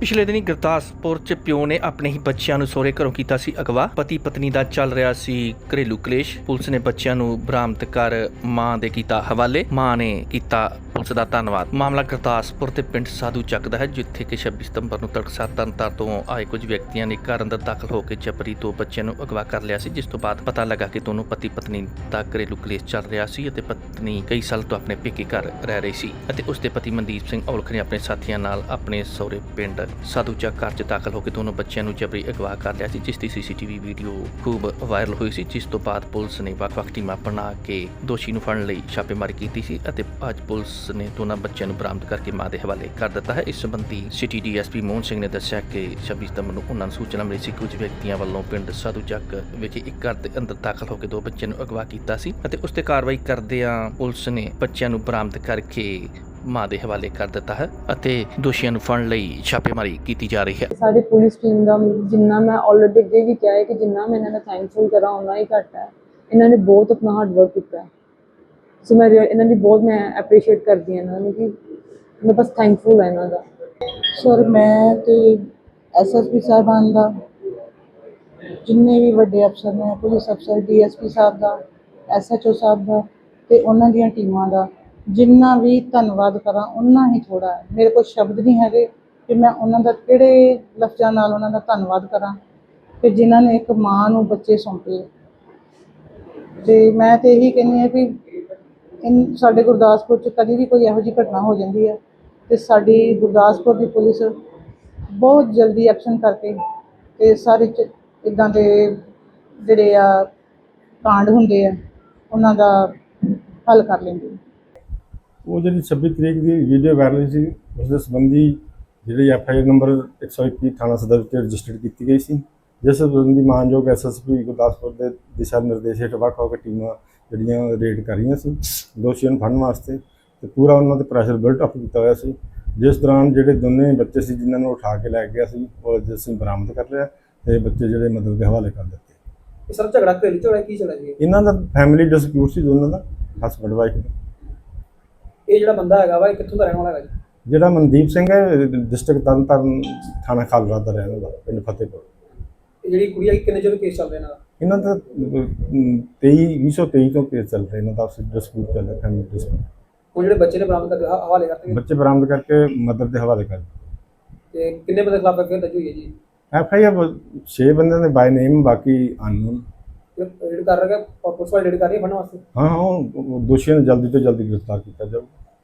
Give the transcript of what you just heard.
ਪਿਛਲੇ ਦਿਨੀ ਗੁਰਦਾਸਪੁਰ ਚ ਪਿਓ ਨੇ ਆਪਣੇ ਹੀ ਬੱਚਿਆਂ ਨੂੰ ਸਹੁਰੇ ਘਰੋਂ ਕੀਤਾ ਸੀ ਅਗਵਾ। ਪਤੀ ਪਤਨੀ ਦਾ ਚੱਲ ਰਿਹਾ ਸੀ ਘਰੇਲੂ ਕਲੇਸ਼। ਪੁਲਿਸ ਨੇ ਬੱਚਿਆਂ ਨੂੰ ਬਰਾਮਦ ਕਰ ਮਾਂ ਦੇ ਕੀਤਾ ਹਵਾਲੇ। ਮਾਂ ਨੇ ਕੀਤਾ ਪੁਲਿਸ ਦਾ ਧੰਨਵਾਦ। ਮਾਮਲਾ ਗੁਰਦਾਸਪੁਰ ਦੇ ਪਿੰਡ ਸਾਧੂ ਚੱਕ ਦਾ ਹੈ, ਜਿੱਥੇ ਕਿ 26 ਸਤੰਬਰ ਨੂੰ ਤੜਕਸਾਰ ਤਰਨਤਾਰਨ ਤੋਂ ਆਏ ਕੁਝ ਵਿਅਕਤੀਆਂ ਨੇ ਘਰ ਅੰਦਰ ਦਾਖਲ ਹੋ ਕੇ ਜਬਰੀ ਦੋ ਬੱਚਿਆਂ ਨੂੰ ਅਗਵਾ ਕਰ ਲਿਆ ਸੀ, ਜਿਸ ਤੋਂ ਬਾਅਦ ਪਤਾ ਲੱਗਾ ਕਿ ਦੋਨੋਂ ਪਤੀ ਪਤਨੀ ਦਾ ਘਰੇਲੂ ਕਲੇਸ਼ ਚੱਲ ਰਿਹਾ ਸੀ ਅਤੇ ਪਤਨੀ ਕਈ ਸਾਲ ਤੋਂ ਆਪਣੇ ਪੇਕੇ ਘਰ ਰਹਿ ਰਹੀ ਸੀ ਅਤੇ ਉਸ ਦੇ ਪਤੀ ਮਨਦੀਪ ਸਿੰਘ ਔਲਖ ਨੇ ਆਪਣੇ ਸਾਥੀਆਂ ਨਾਲ ਆਪਣੇ ਸਹੁਰੇ ਪਿੰਡ ਸਾਧੂ ਚੱਕ ਘਰ 'ਚ ਦਾਖਲ ਹੋ ਕੇ ਦੋਨੋਂ ਬੱਚਿਆਂ ਨੂੰ ਜਬਰੀ ਅਗਵਾ ਕਰ ਲਿਆ ਸੀ, ਜਿਸ ਦੀ ਸੀਸੀਟੀਵੀ ਵੀਡੀਓ ਖੂਬ ਵਾਇਰਲ ਹੋਈ ਸੀ, ਜਿਸ ਤੋਂ ਬਾਅਦ ਪੁਲਿਸ ਨੇ ਵੱਖ-ਵੱਖ ਟੀਮਾਂ ਬਣਾ ਕੇ ਦੋਸ਼ੀ ਨੂੰ ਫੜਨ ਲਈ ਛਾਪੇਮਾਰੀ ਕੀਤੀ ਸੀ ਅਤੇ ਅੱਜ ਪੁਲਿਸ ਨੇ ਦੋਨਾਂ ਬੱਚਿਆਂ ਨੂੰ ਬਰਾਮਦ ਕਰਕੇ ਮਾਂ ਦੇ ਹਵਾਲੇ ਕਰ ਦਿੱਤਾ ਹੈ। ਇਸ ਸੰਬੰਧੀ ਸਿਟੀ ਡੀਐਸਪੀ ਮੋਹਨ ਸਿੰਘ ਨੇ ਦੱਸਿਆ ਕਿ 26 ਸਤੰਬਰ ਨੂੰ ਉਹਨਾਂ ਨੂੰ ਸੂਚਨਾ ਮਿਲੀ ਸੀ ਕੁਝ ਵਿਅਕਤੀਆਂ ਵੱਲੋਂ ਪਿੰਡ ਸਾਧੂ ਚੱਕ ਵਿਖੇ ਇੱਕ ਘਰ ਦੇ ਅੰਦਰ ਦਾਖਲ ਹੋ ਕੇ ਦੋ ਬੱਚਿਆਂ ਨੂੰ ਅਗਵਾ ਕੀਤਾ ਸੀ ਅਤੇ ਉਸ ਤੇ ਕਾਰਵਾਈ ਕਰਦਿਆਂ ਪੁਲਿਸ ਨੇ ਬੱਚਿਆਂ ਨੂੰ ਬਰਾਮਦ ਕਰਕੇ ਮਾਂ ਦੇ ਹਵਾਲੇ ਕਰ ਦਿੱਤਾ ਹੈ ਅਤੇ ਦੋਸ਼ੀਆਂ ਨੂੰ ਫੜਨ ਲਈ ਛਾਪੇਮਾਰੀ ਕੀਤੀ ਜਾ ਰਹੀ ਹੈ। ਸਾਡੀ ਪੁਲਿਸ ਟੀਮ ਦਾ ਜਿੰਨਾ ਮੈਂ ਆਲਰੇਡੀ ਅੱਗੇ ਵੀ ਕਿਹਾ ਹੈ ਕਿ ਜਿੰਨਾ ਮੈਂ ਇਹਨਾਂ ਦਾ ਥੈਂਕਫੁਲ ਕਰਾਂ ਉਹਨਾਂ ਹੀ ਘੱਟ ਹੈ। ਇਹਨਾਂ ਨੇ ਬਹੁਤ ਆਪਣਾ ਹਾਰਡ ਵਰਕ ਕੀਤਾ ਹੈ। ਸੋ ਮੈਂ ਇਹਨਾਂ ਦੀ ਬਹੁਤ ਮੈਂ ਐਪਰੀਸ਼ੀਏਟ ਕਰਦੀ ਹਾਂ ਇਹਨਾਂ ਨੂੰ ਕਿ ਮੈਂ ਬਸ ਥੈਂਕਫੁਲ ਹਾਂ ਇਹਨਾਂ ਦਾ। ਸਰ ਮੈਂ ਤੇ ਐਸਐਸਪੀ ਸਾਹਿਬਾਨ ਦਾ, ਜਿੰਨੇ ਵੀ ਵੱਡੇ ਅਫਸਰ ਨੇ, ਪੁਲਿਸ ਅਫਸਰ ਡੀਐਸਪੀ ਸਾਹਿਬ ਦਾ ਐਸਐਚਓ ਸਾਹਿਬ ਦਾ ਤੇ ਉਹਨਾਂ ਦੀਆਂ ਟੀਮਾਂ ਦਾ, ਜਿੰਨਾ ਵੀ ਧੰਨਵਾਦ ਕਰਾਂ ਉਹਨਾਂ ਹੀ ਥੋੜਾ ਹੈ। ਮੇਰੇ ਕੋਲ ਸ਼ਬਦ ਨਹੀਂ ਹੈਗੇ ਕਿ ਮੈਂ ਉਹਨਾਂ ਦਾ ਕਿਹੜੇ ਲਫ਼ਜ਼ਾਂ ਨਾਲ ਉਹਨਾਂ ਦਾ ਧੰਨਵਾਦ ਕਰਾਂ, ਕਿ ਜਿਨ੍ਹਾਂ ਨੇ ਇੱਕ ਮਾਂ ਨੂੰ ਬੱਚੇ ਸੌਂਪੇ। ਤੇ ਮੈਂ ਤੇ ਇਹੀ ਕਹਿੰਦੀ ਹਾਂ ਕਿ ਇਨ ਸਾਡੇ ਗੁਰਦਾਸਪੁਰ ਚ ਕਦੀ ਵੀ ਕੋਈ ਇਹੋ ਜਿਹੀ ਘਟਨਾ ਹੋ ਜਾਂਦੀ ਹੈ ਤੇ ਸਾਡੀ ਗੁਰਦਾਸਪੁਰ ਦੀ ਪੁਲਿਸ ਬਹੁਤ ਜਲਦੀ ਐਕਸ਼ਨ ਕਰਕੇ ਤੇ ਸਾਰੇ ਇਦਾਂ ਦੇ ਜਿਹੜੇ ਆ ਕਾਂਡ ਹੁੰਦੇ ਆ, ਉਹਨਾਂ ਦਾ ਹੱਲ ਕਰ ਲੈਂਦੀ ਉਹ ਜਿਹੜੀ 26 ਤਰੀਕ ਦੀ ਵੀਡੀਓ ਵਾਇਰਲ ਸੀ, ਉਸ ਦੇ ਸੰਬੰਧੀ ਜਿਹੜੀ ਐਫ ਆਈ ਆਰ ਨੰਬਰ 121 ਥਾਣਾ ਸਦਰ ਵਿੱਚ ਰਜਿਸਟਰ ਕੀਤੀ ਗਈ ਸੀ। ਜਿਸ ਸੰਬੰਧੀ ਮਾਨਯੋਗ ਐਸਐਸਪੀ ਗੁਰਦਾਸਪੁਰ ਦੇ ਦਿਸ਼ਾ ਨਿਰਦੇਸ਼ ਹੇਠ ਵੱਖ ਵੱਖ ਟੀਮਾਂ ਜਿਹੜੀਆਂ ਰੇਡ ਕਰ ਰਹੀਆਂ ਸੀ ਦੋਸ਼ੀਆਂ ਨੂੰ ਫੜਨ ਵਾਸਤੇ ਤੇ ਪੂਰਾ ਉਹਨਾਂ ਤੇ ਪ੍ਰੈਸ਼ਰ ਬਿਲਟ ਅਪ ਕੀਤਾ ਹੋਇਆ ਸੀ। ਜਿਸ ਦੌਰਾਨ ਜਿਹੜੇ ਦੋਨੇ ਬੱਚੇ ਸੀ ਜਿਨ੍ਹਾਂ ਨੂੰ ਉਠਾ ਕੇ ਲੈ ਗਿਆ ਸੀ ਉਹ ਅੱਜ ਅਸੀਂ ਬਰਾਮਦ ਕਰ ਲਿਆ ਤੇ ਬੱਚੇ ਜਿਹੜੇ ਮਦਦ ਦੇ ਹਵਾਲੇ ਕਰ ਦਿੱਤੇ। ਸਰ ਝਗੜਾ ਘਰੇਲੂ ਝਗੜਾ ਕੀ ਝਗੜਾ ਜੀ? ਇਹਨਾਂ ਦਾ ਫੈਮਿਲੀ ਡਿਸਪਿਊਟ ਸੀ ਦੋਨਾਂ ਦਾ ਹਸਬੰਡ ਵਾਈਫ ਦਾ। ਇਹ ਜਿਹੜਾ ਬੰਦਾ ਹੈਗਾ ਵਾ ਇਹ ਕਿੱਥੋਂ ਦਾ ਰਹਿਣ ਵਾਲਾ ਹੈਗਾ ਜੀ? ਜਿਹੜਾ ਮਨਦੀਪ ਸਿੰਘ ਹੈ ਡਿਸਟ੍ਰਿਕਟ ਤਰਨਤਾਰਨ ਥਾਣਾ ਖਾਲੜਾ ਦਾ ਰਹਿਣ ਵਾਲਾ ਪਿੰਡ ਫਤਿਹਪੁਰ। ਇਹ ਜਿਹੜੀ ਕੁੜੀ ਹੈ ਕਿੰਨੇ ਚਿਰ ਕੇਸ ਚੱਲ ਰਿਹਾ ਇਹਨਾਂ ਦਾ? ਇਹਨਾਂ ਦਾ ਅਮ, 23 2023 ਤੋਂ ਕੇਸ ਚੱਲ ਰਿਹਾ ਇਹਨਾਂ ਦਾ ਆਪਸੀ ਡਿਸਪਿਊਟ ਚੱਲ ਰਿਹਾ ਫੈਮਿਲੀ ਡਿਸਪਿਊਟ ਹੁਣ ਜਿਹੜੇ ਬੱਚੇ ਨੇ ਬਰਾਮਦ ਕਰਕੇ ਹ- ਹਵਾਲੇ ਕਰਤੇ। ਬੱਚੇ ਬਰਾਮਦ ਕਰਕੇ ਮਦਰ ਦੇ ਹਵਾਲੇ ਕਰ ਤੇ ਕਿੰਨੇ ਬੰਦੇ ਖਿਲਾਫ ਐਫਆਈਆਰ ਦਰਜ ਹੋਈ ਹੈ ਜੀ? ਐਫ ਆਈ ਆਰ 6 ਬੰਦਿਆਂ ਦੇ ਬਾਈ ਨੇਮ ਬਾਕੀ ਅਨਨੋਨ। ਰੇਡ ਕਰ ਰਿਹਾ ਹੈ ਪੁਲਿਸ ਵਾਲੇ ਰੇਡ ਕਰ ਰਹੀ ਹੈ ਫੜਨ ਵਾਸਤੇ? ਹਾਂ ਹਾਂ ਉਹ ਦੋਸ਼ੀਆਂ ਨੂੰ ਜਲਦੀ ਤੋਂ ਜਲਦੀ ਗ੍ਰਿਫਤਾਰ ਕੀਤਾ ਜਾਊਗਾ